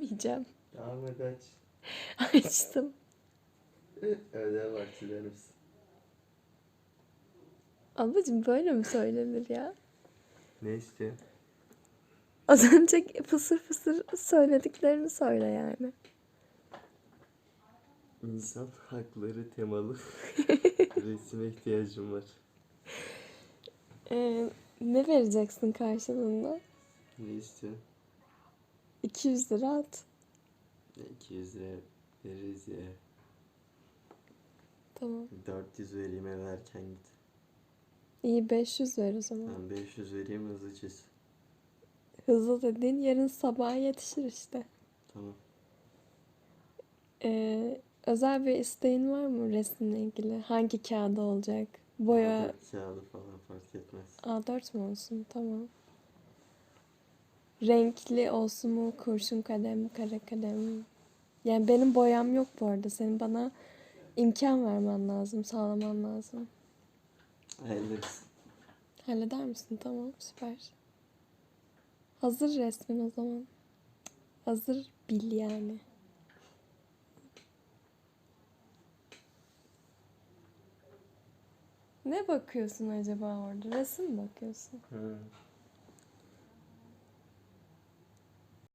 Yiyeceğim. Ahmet aç. Açtım. Ödev var misin? Ablacığım böyle mi söylenir ya? Ne istiyorsun? Az önce fısır fısır söylediklerini söyle yani. İnsan hakları temalı resime ihtiyacım var. Ee, ne vereceksin karşılığında? Ne istiyorsun? 200 lira at. Ne, 200 lira veririz ya. Tamam. 400 vereyim eve erken git. İyi 500 ver o zaman. Ben 500 vereyim hızlı çiz. Hızlı dediğin yarın sabaha yetişir işte. Tamam. Ee, özel bir isteğin var mı resimle ilgili? Hangi kağıda olacak? Boya A4 Kağıdı falan fark etmez. A4 mu olsun? Tamam. Renkli olsun mu? Kurşun kalem, kara kalem. Yani benim boyam yok bu arada. Senin bana imkan vermen lazım, sağlaman lazım. Hallederiz. Halleder misin? Tamam, süper. Hazır resmin o zaman. Hazır bil yani. Ne bakıyorsun acaba orada? Resim mi bakıyorsun? Hı.